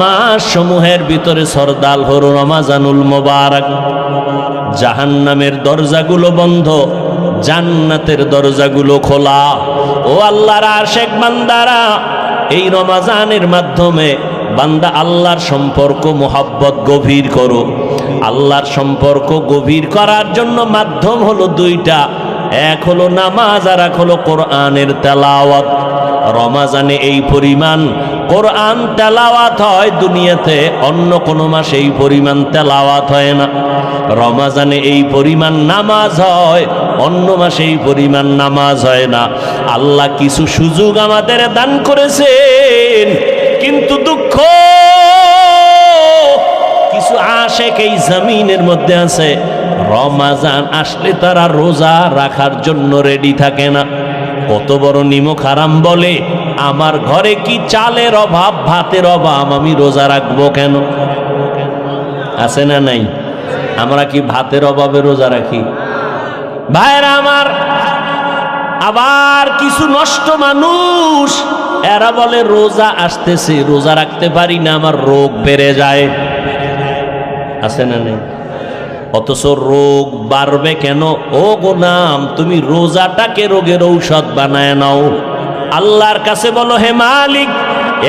মাস সমূহের ভিতরে সরদাল হরু রমাজানুল মোবারক। জাহান্নামের দরজাগুলো বন্ধ, জান্নাতের দরজাগুলো খোলা। ও আল্লাহর আশেক বান্দারা, এই রমাজানের মাধ্যমে বান্দা আল্লাহর সম্পর্ক, মোহাব্বত গভীর করো। আল্লাহর সম্পর্ক গভীর করার জন্য মাধ্যম হলো দুইটা। এক হলো নামাজ আর এক হলো কোরআনের তেলাওয়াত। রমাজানে এই পরিমাণ কোরআন তেলাওয়াত হয় দুনিয়াতে, অন্য কোনো মাসে এই পরিমাণ তেলাওয়াত হয় না। রমাজানে এই পরিমাণ নামাজ হয়, অন্য মাসে এই পরিমাণ নামাজ হয় না। আল্লাহ কিছু সুযোগ আমাদের দান করেছেন, কিন্তু দুঃখ, কিছু আশেক এই জমিনের মধ্যে আছে। রমাজান আসলে তারা রোজা রাখার জন্য রেডি থাকে না। কত বড় নিমক হারাম বলে আমার ঘরে কি চালের অভাব, ভাতের অভাব, আমি রোজা রাখব কেন? আছে না নাই? আমরা কি ভাতের অভাবে রোজা রাখি? ভাইরা আমার, আবার কিছু নষ্ট মানুষ, এরা বলে, রোজা আসতেছে, রোজা রাখতে পারি না, আমার রোগ বেড়ে যায়। আছে না নেই? অথচ রোগ বাড়বে কেন? ও গোনাম তুমি রোজাটাকে রোগের ঔষধ বানায় নাও। আল্লাহর কাছে বলো, হে মালিক,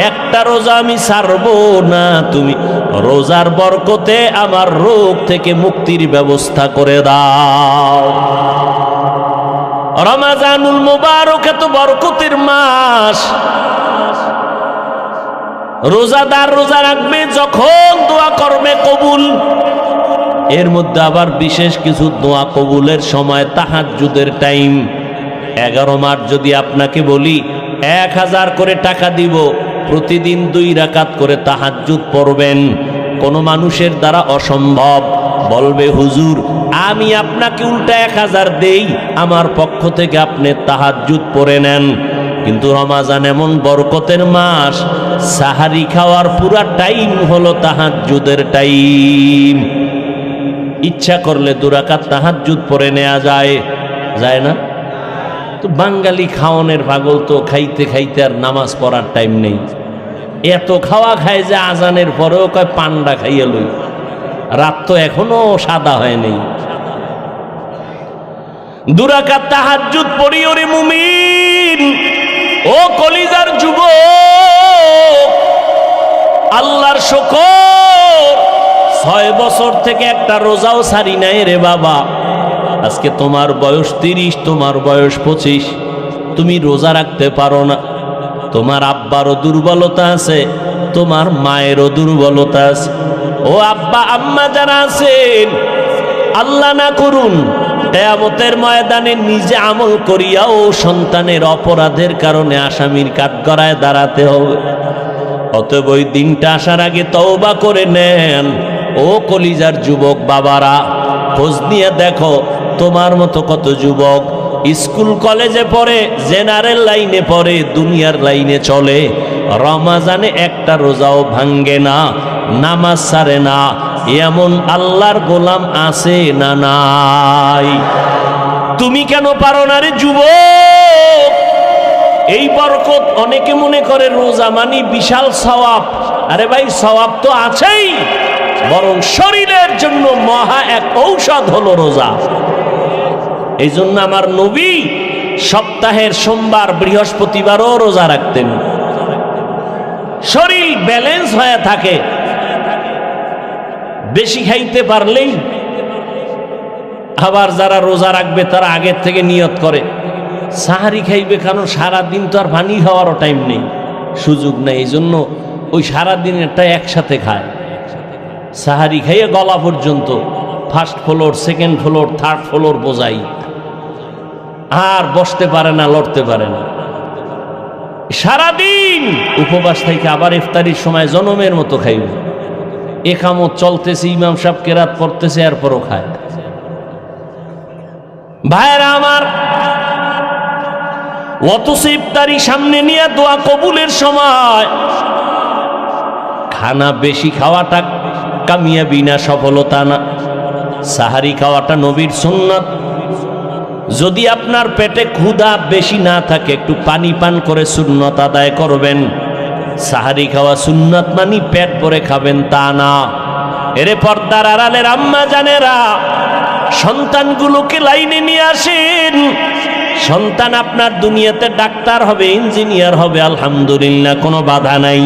একটা রোজা আমি ছাড়বো না। তুমি রোজার বরকতে আমার রোগ থেকে মুক্তির ব্যবস্থা করে দাও। রমাজানুল মুবারক এত বরকতের মাস। রোজাদার রোজা রাখবে যখন দোয়া করবে কবুল। এর মধ্যে আবার বিশেষ কিছু দোয়া কবুলের সময়, তাহাজ্জুদের টাইম। এগারো মাস যদি আপনাকে বলি, এক হাজার করে টাকা দিব, প্রতিদিন দুই রাকাত করে তাহাজ্জুদ পড়বেন। কোনো মানুষের দ্বারা অসম্ভব। বলবে, হুজুর, আমি আপনাকে উল্টা এক হাজার দেই, আমার পক্ষ থেকে আপনি তাহাজ্জুদ পরে নেন। কিন্তু রমাজান এমন বরকতের মাস, সাহারি খাওয়ার পুরা টাইম হলো তাহাজ্জুদের টাইম। ইচ্ছা করলে দুরাকাত তাহাজ্জুদ পরে নেওয়া যায়। যায় না? তো বাঙালি খাওয়ানের পাগল তো খাইতে খাইতে আর নামাজ পড়ার টাইম নেই। এত খাওয়া খায় যে আজানের পরেও কয় পান্ডা খাইয়ে লই। রাত তো এখনও সাদা হয় নেই। তাহাজ্জুদ পড়ি ওরে মুমিন। ও কলিজার যুব আল্লাহর শকর। ছয় বছর থেকে একটা রোজাও সারি নাই রে বাবা। আজকে তোমার বয়স তিরিশ, তোমার বয়স পঁচিশ। তুমি রোজা রাখতে পারো না। তোমার আব্বারও দুর্বলতা আছে, তোমার মায়েরও দুর্বলতা আছে। ও আব্বা, আম্মা যারা আছেন, আল্লাহ না করুন, কেয়ামতের ময়দানে নিজে আমল করিয়াও সন্তানের অপরাধের কারণে আসামির কাঠগড়ায় দাঁড়াতে হবে। অতএব ওই দিনটা আসার আগে তওবা করে নেন। ও কলিজার যুবক বাবারা, খোঁজ নিয়ে দেখো তোমার মতো কত যুবক স্কুল কলেজে পড়ে, জেনারেল লাইনে পড়ে, দুনিয়ার লাইনে চলে, রমাজানে একটা রোজাও ভাঙ্গে না, নামাজ সারে না, এমন আল্লাহর গোলাম আছে না নাই? তুমি কেন পারো না রে যুবক? এই বরকত অনেকে মনে করে রোজা মানি বিশাল সওয়াব। আরে ভাই, সওয়াব তো আছেই, বরং শরীরের জন্য মহা এক ঔষধ হলো রোজা। এই জন্য আমার নবী সপ্তাহের সোমবার, বৃহস্পতিবারও রোজা রাখতেন। শরীর ব্যালেন্স হয়ে থাকে। বেশি খাইতে পারলেই আবার যারা রোজা রাখবে তারা আগের থেকে নিয়ত করে। সাহারি খাইবে কারণ সারাদিন তো আর পানি খাওয়ারও টাইম নেই। সুযোগ নেই এই জন্য ওই সারাদিনেরটা একসাথে খায়। সাহারি খাইয়ে গলা পর্যন্ত first floor second floor third floor বোঝাই। আর বসতে পারে না, লড়তে পারে না। সারাদিন উপবাস থেকে আবার ইফতারির সময় জনমের মতো খাইবে। একামত চলতেছে, ইমাম সাহেব কেরাত পড়তেছে এরপরও খায়। ভাইরা আমার, অথচ ইফতারি সামনে নিয়ে দোয়া কবুলের সময়। খানা বেশি খাওয়াটা কামিয়াবি না, সফলতা না। সাহারি খাওয়াটা নবীর সুন্নত। যদি আপনার পেটে ক্ষুধা বেশি না থাকে, একটু পানি পান করে সুন্নত আদায় করবেন। সাহারি খাওয়া সুন্নত মানি পেট ভরে খাবেন, তা না। এরে পর্দার আড়ালের আম্মা জানেরা, সন্তানগুলোকে লাইনে নিয়ে আসেন। সন্তান আপনার দুনিয়াতে ডাক্তার হবে, ইঞ্জিনিয়ার হবে, আলহামদুলিল্লাহ, কোনো বাধা নাই।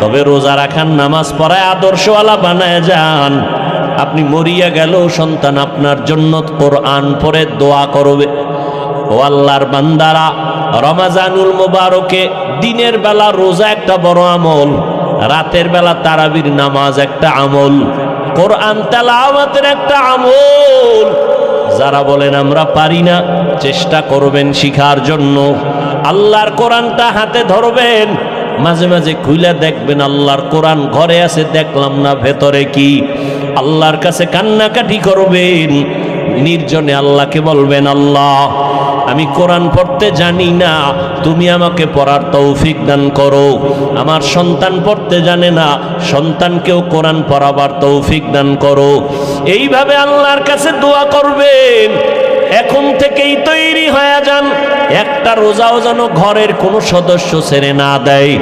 তবে রোজা রাখার নামাজ পড়ায় আদর্শওয়ালা বানায় যান। আপনি মরিয়া গেলেও সন্তান আপনার জন্য কোরআন পরে দোয়া করবে। ও আল্লাহর বান্দারা, রমাজানুল মোবারকে দিনের বেলা রোজা একটা বড় আমল, রাতের বেলা তারাবির নামাজ একটা আমল, কোরআন তেলাওয়াতের একটা আমল। যারা বলেন, আমরা পারি না, চেষ্টা করবেন শিখার জন্য। আল্লাহর কোরআনটা হাতে ধরবেন। মাঝে মাঝে খুইলা দেখবেন আল্লাহর কোরআন ঘরে আছে, দেখলাম না, ভেতরে কি? আল্লাহর কাছে কান্নাকাটি করবেন। নির্জনে আল্লাহকে বলবেন, আল্লাহ, আমি কোরআন পড়তে জানি না, তুমি আমাকে পড়ার তৌফিক দান করো। আমার সন্তান পড়তে জানে না, সন্তানকেও কোরআন পড়াবার তৌফিক দান করো। এইভাবে আল্লাহর কাছে দোয়া করবেন। এখন থেকেই তৈরি হয়ে যান। একটা রোজাও যেন ঘরের কোনো সদস্য ছেড়ে না দেয়।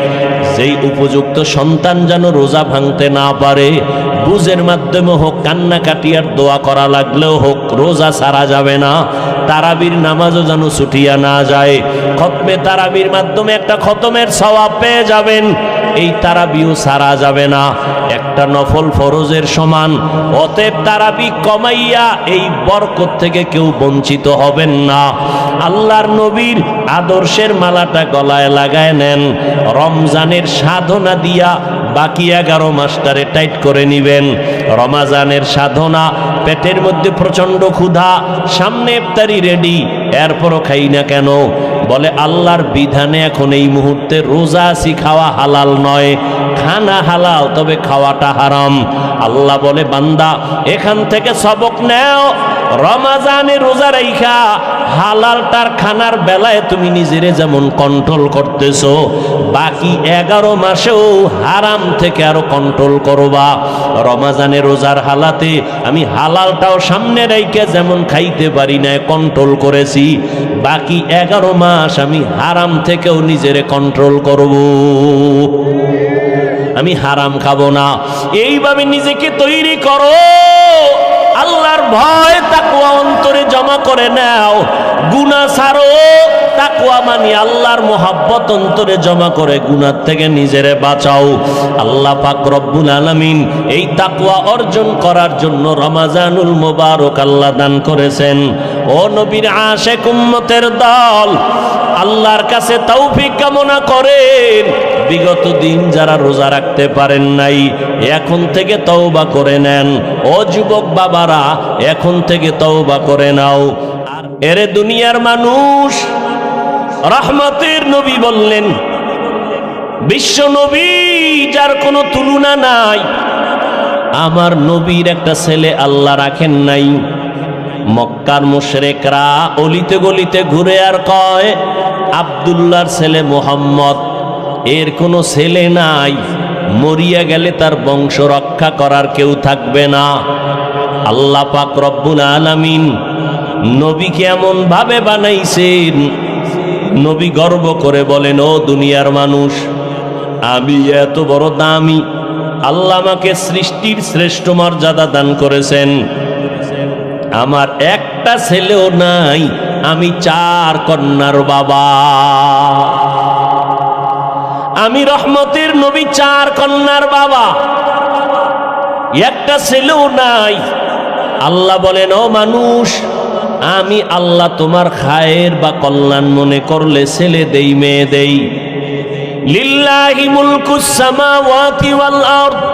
যেই উপযুক্ত সন্তান যেন রোজা ভাঙতে না পারে, বুঝের মাধ্যমে হোক, কান্নাকাটি আর দোয়া করা লাগলেও হোক, রোজা সারা যাবে না। তারাবির নামাজও যেন ছুটিয়া না যায়। খতমে তারাবির মাধ্যমে একটা খতমের সওয়াব পেয়ে যাবেন। এই তারাবিও সারা যাবে না। একটা নফল ফরজের সমান, অতএব তারাবি কমাইয়া এই বরকত থেকে কেউ বঞ্চিত হবেন না। আল্লাহর নবীর আদর্শের মালাটা গলায় লাগায় নেন, রমজানের সাধনা দিয়া বাকি এগারো মাস্টারে টাইট করে নিবেন। রমাজানের সাধনা, পেটের মধ্যে প্রচণ্ড ক্ষুধা, সামনে ইফতারি রেডি, এরপরও খাই না কেন? বলে, আল্লাহর বিধানে এখন এই মুহূর্তে রোজা আসি খাওয়া হালাল নয়। খানা হালাল, তবে খাওয়াটা হারাম। আল্লাহ বলে, বান্দা, এখান থেকে সবক নেও। রমাজানে রোজা রাইখা। হালালটার খানার বেলায় তুমি নিজেরে যেমন কন্ট্রোল করতেছো, বাকি এগারো মাসেও হারাম থেকে আরও কন্ট্রোল করবা। রমাজানে রোজার হালাতে আমি হালালটাও সামনে রাইকে যেমন খাইতে পারি না কন্ট্রোল করেছি। বাকি এগারো মাস আমি হারাম থেকেও নিজেরে কন্ট্রোল করব। আমি হারাম খাব না। এইভাবে নিজেকে তৈরি করো। ভয় তাকুয়া অন্তরে জমা করে নাও। গুনা সারো তাকুয়া মানি আল্লাহর মোহাব্বত অন্তরে জমা করে। গুনার থেকে নিজেরে বাঁচাও। আল্লাহ পাক রব্বুল আলামিন এই তাকুয়া অর্জন করার জন্য রমাজানুল মোবারক আল্লাহ দান করেছেন। ও নবীর আশেক উম্মতের দল আল্লাহর কাছে তৌফিক কামনা করেন। বিগত দিন যারা রোজা রাখতে পারেন নাই, এখন থেকে তওবা করে নেন। ও যুবক বাবারা, এখন থেকে তওবা করে নাও। আর এরে দুনিয়ার মানুষ, রহমতের নবী বললেন, বিশ্ব নবী যার কোনো তুলনা নাই, আমার নবীর একটা ছেলে আল্লাহ রাখেন নাই। মক্কার মুশরেকরা অলিতে গলিতে ঘুরে আর কয় আবদুল্লার ছেলে মোহাম্মদ, এর কোনো ছেলে নাই। মরিয়া গেলে তার বংশ রক্ষা করার কেউ থাকবে না। আল্লাহ পাক রব্বুল আলামিন নবীকে এমন ভাবে বানাইছেন, নবী গর্ব করে বলেন, ও দুনিয়ার মানুষ, আমি এত বড় দামি, আল্লাহ আমাকে সৃষ্টির শ্রেষ্ঠ মর্যাদা দান করেছেন। আমার একটা ছেলেও নাই, আমি চার কন্যার বাবা। আমি রহমতের নবী চার কন্যার বাবা। একটা ছেলেও নাই। আল্লাহ বলেন, ও মানুষ, আমি আল্লাহ তোমার খায়ের বা কল্যাণ মনে করলে ছেলে দেই, মেয়ে দেই। লিল্লাহি মুলকুস সামাওয়াতি ওয়াল আরদ।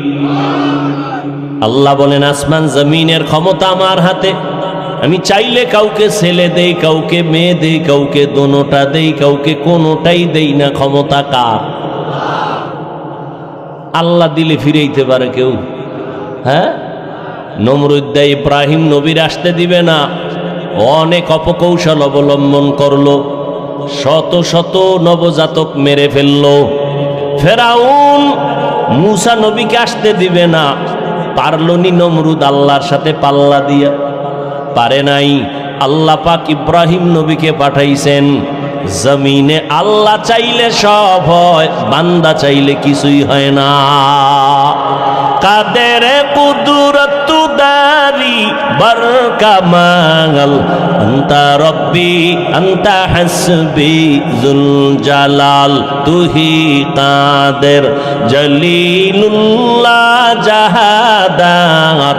আল্লাহ বলেন, আসমান জমিনের ক্ষমতা আমার হাতে। আমি চাইলে কাউকে ছেলে দেই, কাউকে মেয়ে দেই, কাউকে দোনোটা দেই, কাউকে কোনোটাই দেই না। ক্ষমতা কার? আল্লাহ দিলে ফিরেইতে পারে কেউ। হ্যাঁ? নমরুদ্দা ইব্রাহিম নবীর আসতে দিবে না। অনেক অপকৌশল অবলম্বন করল। শত শত নবজাতক মেরে ফেলল। ফেরাউন মুসা নবীকে আসতে দিবে না। পারলনি নমরুদ আল্লাহর সাথে পাল্লা দিয়া? পারে নাই। আল্লাহ পাক ইব্রাহিম নবীকে পাঠাইছেন, জমিনে আল্লাহ চাইলে সব হয়, বান্দা চাইলে কিছুই হয় না। কাদের কুদরত দারি বর কামাল আন্তা রব্বি, আন্তা হাসবি জুল জালাল তুহি কাদের জলিলুল্লাহ জাহাদার?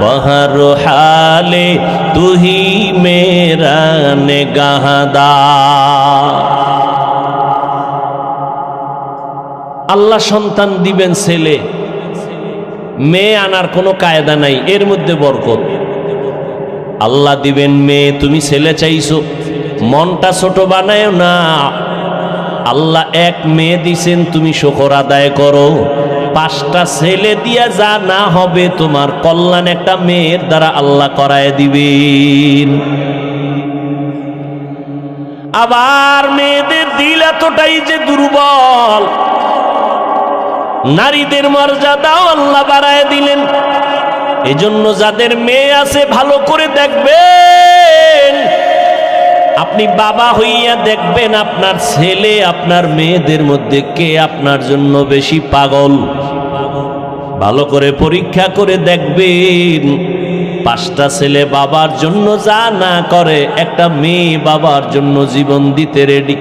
বহর হালে তুহি মেরা নেগাহদা আল্লাহ সন্তান দিবেন ছেলে। মেয়ে আনার কোনো কায়দা নাই, এর মধ্যে বরকত। আল্লাহ দিবেন, মেয়ে, তুমি ছেলে চাইছো, মনটা ছোট বানায় না। আল্লাহ এক মেয়ে দিছেন, তুমি শকর আদায় করো। পাঁচটা ছেলে দিয়া যা না হবে, তোমার কল্যাণ একটা মেয়ের দ্বারা আল্লাহ করায় দিবেন। আবার মেয়েদের দিল এতটাই যে দুর্বল নারীদের মর্যাদাও আল্লাহ বাড়ায় দিলেন। এজন্য যাদের মেয়ে আছে, ভালো করে দেখবেন। আপনি বাবা হইয়া দেখবেন আপনার ছেলে, আপনার মেয়েদের মধ্যে কে আপনার জন্য বেশি পাগল। ভালো করে পরীক্ষা করে দেখবেন। পাঁচটা ছেলে বাবার জন্য যা না করে, একটা মেয়ে বাবার জন্য জীবন দিতে রেডি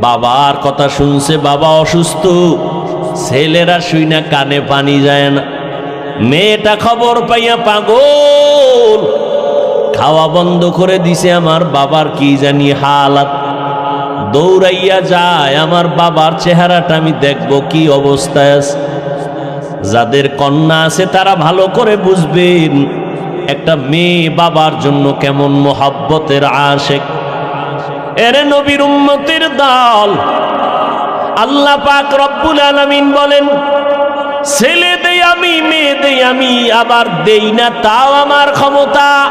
বাবার কথা শুনছে, বাবা অসুস্থ। ছেলেরা শুই না কানে পানি যায় না। মেয়েটা খবর পাইয়া পাগল। খাওয়া বন্ধ করে দিছে আমার বাবার কি জানি হালাত। দৌড়াইয়া যায়, আমার বাবার চেহারাটা আমি দেখব কি অবস্থায় আছে। যাদের কন্যা আছে তারা ভালো করে বুঝবেন, একটা মেয়ে বাবার জন্য কেমন মোহাব্বতের আশেক। এরে নবীর উম্মতের দল আল্লাহ পাক রব্বুল আলামিন বলেন, ছেলে দেই আমি, মেয়ে দেই আমি, আবার দেই না, তাও আমার ক্ষমতা।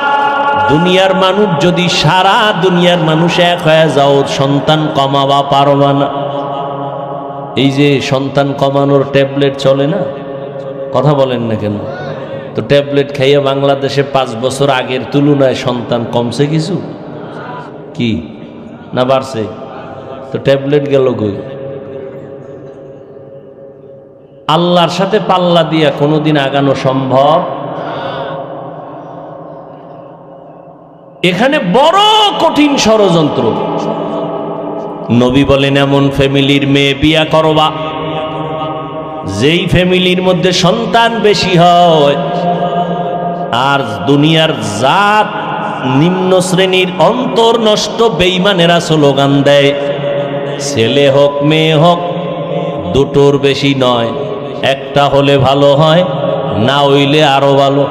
দুনিয়ার মানুষ যদি সারা দুনিয়ার মানুষ এক হয়ে যাও, সন্তান কমাবা পারবা না। এই যে সন্তান কমানোর ট্যাবলেট চলে না? কথা বলেন না কেন? তো ট্যাবলেট খাইয়ে বাংলাদেশে পাঁচ বছর আগের তুলনায় সন্তান কমছে কিছু? কি? না বাড়ছে? তো ট্যাবলেট গেল কই? আল্লাহর সাথে পাল্লা দিয়া কোনোদিন আগানো সম্ভব? এখানে বড় কঠিন ষড়যন্ত্র। নবী বলেন, এমন ফ্যামিলির মেয়ে বিয়া করবা, যেই ফ্যামিলির মধ্যে সন্তান বেশি হয়, আর দুনিয়ার জাত নিম্ন শ্রেণির অন্তর নষ্ট বেইমানেরা স্লোগান দেয়, ছেলে হোক, মেয়ে হোক, দুটোর বেশি নয়। একটা হলে ভালো হয়, না হইলে আরও ভালো।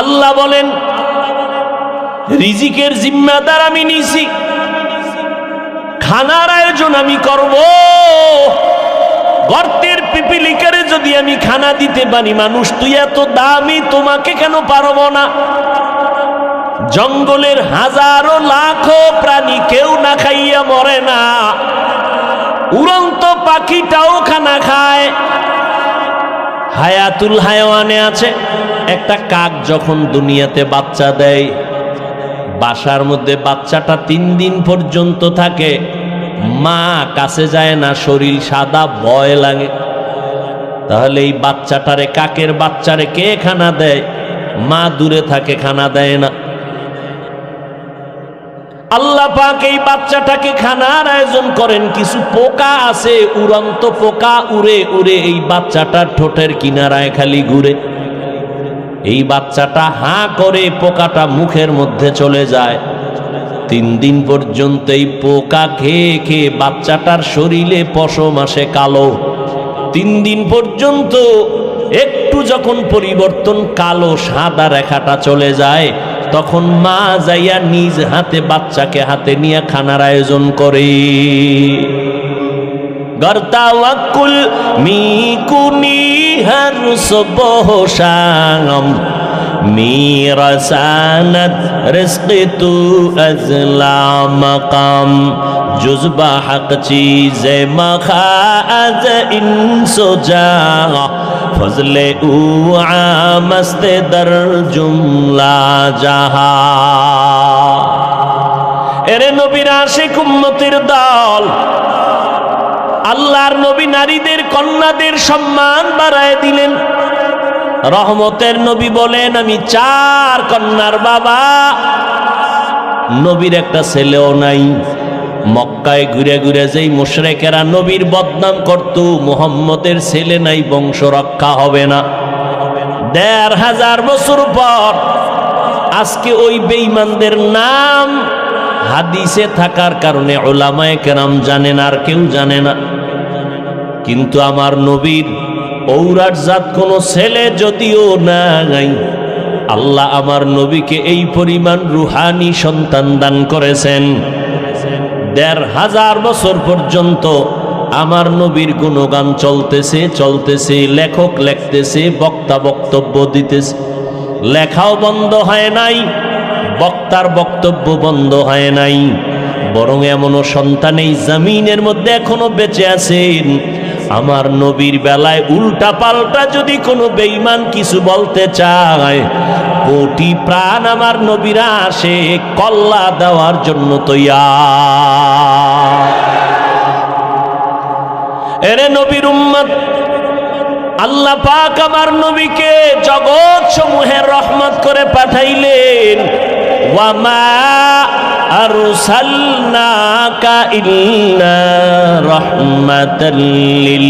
আল্লাহ বলেন, রিজিকের জিম্মাদার আমি নিছি, খানার আয়োজন আমি করব। গর্তের পিপিলিকারে যদি আমি খানা দিতে পারি, মানুষ, তুই এত দামি, তোমাকে কেন পারব না? জঙ্গলের হাজারো লাখো প্রাণী কেউ না খাইয়া মরে না। উড়ন্ত পাখিটাও খানা খায়। হায়াতুল হায়ওয়ানে আছে, একটা কাক যখন দুনিয়াতে বাচ্চা দেয়, বাসার মধ্যে বাচ্চাটা তিন দিন পর্যন্ত থাকে, মা কাছে যায় না, শরীর সাদা, ভয় লাগে। তাহলে এই বাচ্চাটারে, কাকের বাচ্চারে কে খানা দেয়? মা দূরে থাকে, খানা দেয় না। আল্লাহ পাক এই বাচ্চাটাকে খানার আয়োজন করেন। কিছু পোকা আছে, উড়ন্ত পোকা উড়ে উড়ে এই বাচ্চাটার ঠোঁটের কিনারায় খালি ঘুরে। এই বাচ্চাটা হাঁ করে পোকাটা মুখের মধ্যে চলে যায়। তিন দিন পর্যন্ত এই পোকা খেয়ে খেয়ে বাচ্চাটার শরীরে পশম আসে কালো। তিন দিন পর্যন্ত একটু যখন পরিবর্তন কালো সাদা রেখাটা চলে যায় তখন মা যাইয়া নিজ হাতে বাচ্চাকে হাতে নিয়ে খানার আয়োজন করে। গর্তাওয়াকুল মিকুনি হর সুবহশাম মিরাসানাত রিজকিতু আজলা মাকাম। জুজবা হক চিজে মখা আজ ইনসো ফজলে উ দর জুমলা জাহা। এরে নবীর সে উম্মতির দল, আল্লাহর নবী নারীদের, কন্যাদের সম্মান বাড়ায় দিলেন। রহমতের নবী বলেন, আমি চার কন্যার বাবা, নবীর একটা ছেলেও নাই। মক্কায় ঘুরে ঘুরে যেই মুশরেকেরা নবীর বদনাম করত, মুহাম্মদের ছেলে নাই, বংশ রক্ষা হবে না। দেড় হাজার বছর পর আজকে ওই বেঈমানদের নাম হাদিসে থাকার কারণে ওলামায়ে কেরাম জানেন আর কেউ জানে না। কিন্তু আমার নবীর ঔরাট জাত কোনো ছেলে যদিও নাই, আল্লাহ আমার নবীকে এই পরিমাণ রুহানি সন্তান দান করেছেন। দেড় হাজার বছর পর্যন্ত আমার নবীর গুণগান চলতেছে চলতেছে, লেখক লেখতেছে, বক্তা বক্তব্য দিতেছে। লেখাও বন্ধ হয় নাই, বক্তার বক্তব্য বন্ধ হয় নাই। বরং এমনও সন্তান এই জামিনের মধ্যে এখনও বেঁচে আছেন। আমার নবীর বেলায় উল্টা পাল্টা যদি কোনো বেঈমান কিছু বলতে চায়, কোটি প্রাণ আমার নবীরা আসে কল্লা দেওয়ার জন্য তৈয়া এরে নবীর উম্মত, আল্লাহ পাক আমার নবীকে জগৎ সমূহের রহমত করে পাঠাইলেন। ওয়ামা আরসালনাকা ইল্লা রাহমাতাল লিল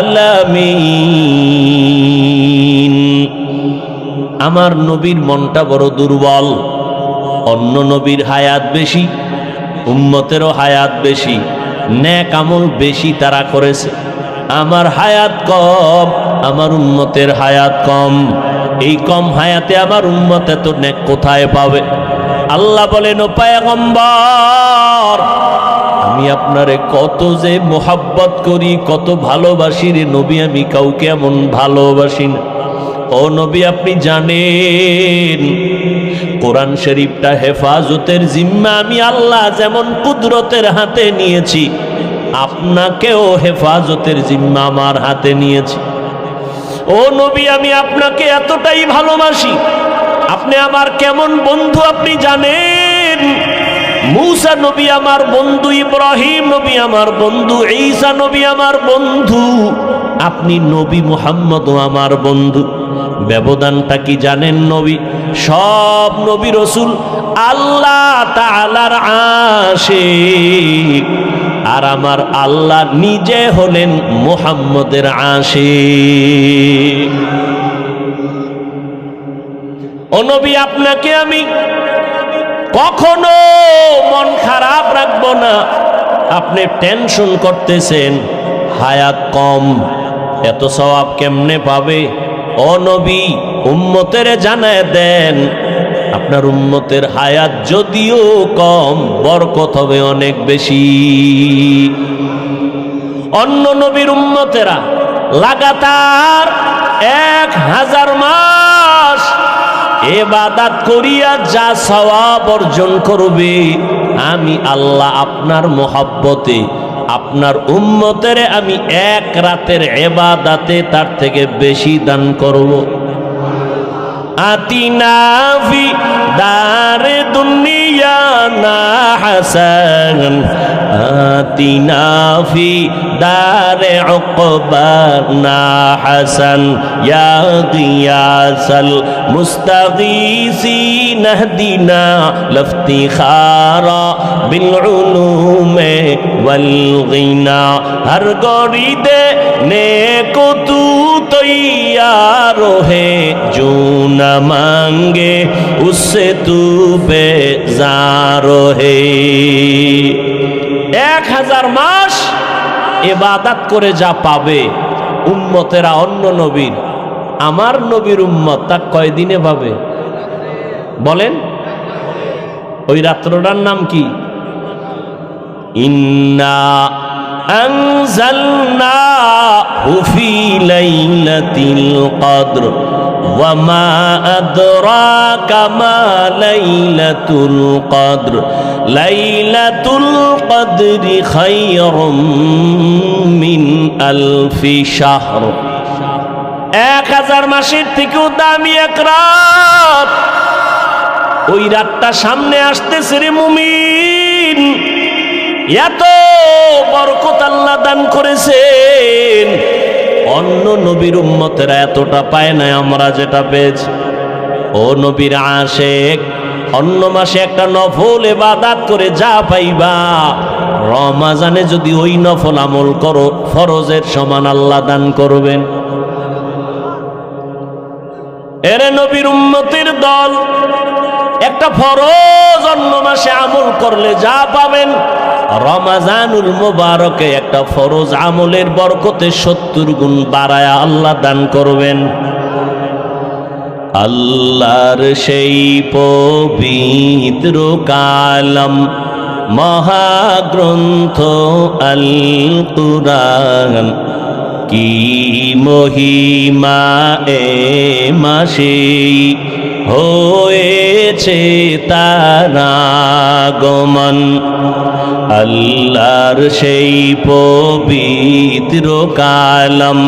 আলামিন আমার নবীর মনটা বড় দুর্বল, অন্য নবীর হায়াত বেশি, উম্মতেরও হায়াত বেশি ন্যাক আমল বেশি তারা করেছে। আমার হায়াত কম, আমার উম্মতের হায়াত কম। এই কম হায়াতে আমার উম্মত এত ন্যাক কোথায় পাবে? আল্লাহ বলেন পায়গম্বর, আমি আপনারে কত যে মোহাব্বত করি, কত ভালোবাসি রে নবী, আমি কাউকে এমন ভালোবাসি না। ও নবী, আপনি জানেন, কোরআন শরীফটা হেফাজতের জিম্মা, আমি আল্লাহ যেমন কুদরতের হাতে নিয়েছি, আপনাকেও হেফাজতের জিম্মা আমার হাতে নিয়েছি। ও নবী, আমি আপনাকে এতটাই ভালোবাসি আপনি আমার কেমন বন্ধু আপনি জানেন? মুসা নবী আমার বন্ধু, ইব্রাহিম নবী আমার বন্ধু, ঈসা নবী আমার বন্ধু, আপনি নবী মুহাম্মদও আমার বন্ধু। ব্যবধানটা কি জানেন নবী? সব নবী রসুল আল্লাহ তালার আসে আর আমার আল্লাহ নিজে হলেন মুহাম্মদের আশিক। ও নবী, আপনাকে আমি কখনো মন খারাপ রাখব না। আপনি টেনশন করতেছেন, হায়াত কম, এত সওয়াব কেমনে পাবে? অনবী নবী, উম্মতের জানায় দেন, আপনার উম্মতের হায়াত যদিও কম, বরকত হবে অনেক বেশি। অন্য নবীর উম্মতেরা লাগাতার এক হাজার মাস এবাদাত করিয়া যা সওয়াব অর্জন করবে, আমি আল্লাহ আপনার মোহাব্বতে, আপনার উম্মতের আমি এক রাতের এবাদাতে তার থেকে বেশি দান করব। আতিনা دار دنیا نا حسن آتنا فی دار عقبا نا حسن یا غیاس المستغیسی نهدنا لفتخارا بالعلوم والغنا ہر گوری دے نیکو تو تیار ہے جو نہ مانگے उससे तू बेजार है এক হাজার মাস এবাদাত করে যা পাবে উম্মতেরা, অন্য নবীর। আমার নবীর উম্মত তা কয়দিনে পাবে? বলেন। ওই রাত্রটার নাম কি? ইন্না أنزلناه في ليلة القدر وما أدراك ما ليلة القدر ليلة القدر خير من ألف شهر এক হাজার মাসের থেকেও দামি এক রাত ওই রাতটা সামনে আসতেছে রে মুমিন এত বরকত আল্লাহ দান করেছেন অন্য নবীর উম্মতেরা এতটা পায় না আমরা যেটা পেয়েছি। ও নবীর আশেক, অন্য মাসে একটা নফল এবাদাত করে যা পাইবা। রমাজানে যদি ওই নফল আমল করো, ফরজের সমান আল্লাহ দান করবেন। এরে নবীর উম্মতির দল, একটা ফরজ অন্য মাসে আমল করলে যা পাবেন রমাজানুল মোবারকে একটা ফরজ আমলের বরকতে সত্তর গুণ বাড়ায় আল্লাহ দান করবেন। আল্লাহর সেই পবিত্র কালাম মহাগ্রন্থ আল কুরআন কি মহিমা এ মাসে হয়েছে তারা গমন আল্লাহর সেই পবিত্র কালাম,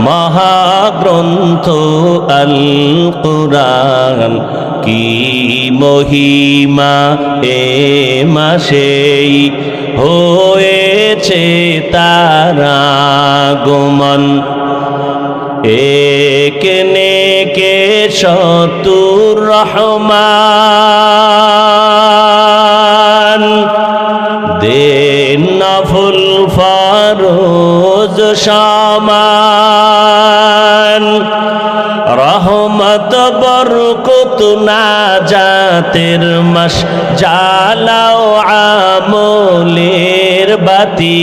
মহাগ্রন্থ আল কুরআন কি মহিমা এ মাসেই হয়েছে তারা গমন একনে কে শতুর রহমান দেন নফুল ফরোজ সমান রহমত বরকত না জাতের মাস জালাও আমলের বাতি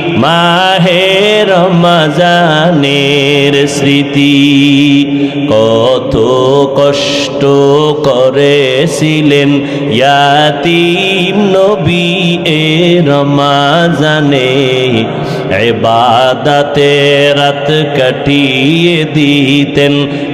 মাহে রমাজানের স্মৃতি কত কষ্ট করেছিলেন ইয়াতিম নবী এ রমাজানে। এবাদাতে রাত কাটিয়ে দিতেন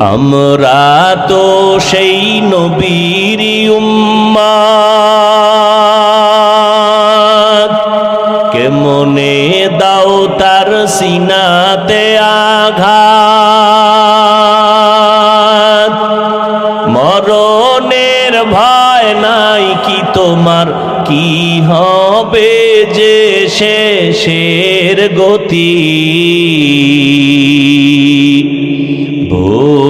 আমরা তো সেই নবীর কেমনে দাও তার সিনাতে আঘাত? মরণের ভয় নাই কি তোমার? কি হবে যে শেষের গতি? ভুলবো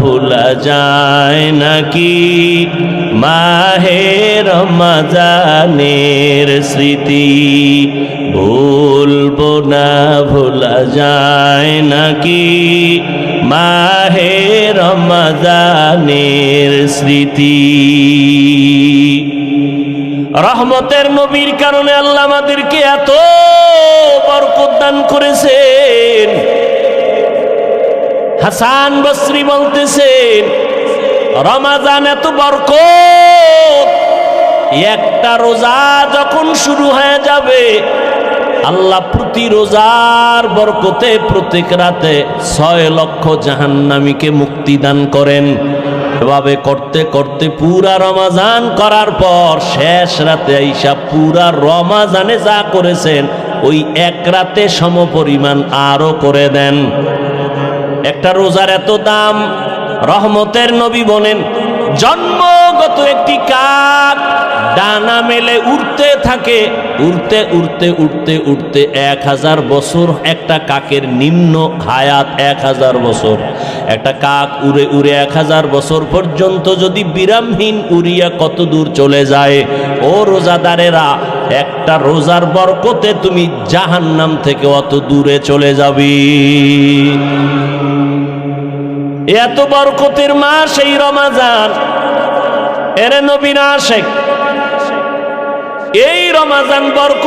ভোলা যায় নাকি? মাহে রমাজানের স্মৃতি ভুলবো না, ভোলা যায় নাকি? মাহে রমাজানের স্মৃতি রহমতের নবীর কারণে আল্লাহ আমাদেরকে এত বরকত দান করেছেন। হাসান বসরি বলতেছেন, রমাজান এত বরকত, একটা রোজা যখন শুরু হয়ে যাবে, আল্লাহ প্রতি রোজার বরকতে প্রত্যেক রাতে ছয় লক্ষ জাহান্নামীকে মুক্তি দান করেন। এভাবে করতে করতে পুরা রমাজান করার পর শেষ রাতে আইসা পুরা রমাজানে যা করেছেন, ওই এক রাতে সমপরিমাণ আরও করে দেন। একটা রোজার এত দাম রহমতের নবী বলেন জন্মগত একটি কাক ডানা মেলে উড়তে থাকে। উড়তে উড়তে উড়তে উড়তে এক হাজার বছর একটা কাকের নিম্ন হায়াত এক হাজার বছর। একটা কাক উড়ে উড়ে এক হাজার বছর পর্যন্ত যদি বিরামহীন উড়িয়া কত দূর চলে যায়? ও রোজাদারেরা, একটা রোজার বরকতে তুমি জাহান্নাম থেকে অত দূরে চলে যাবি। এত বরকতের মাস এই রমাজান। এরে নবীন আশেক এই রমাজান বরকত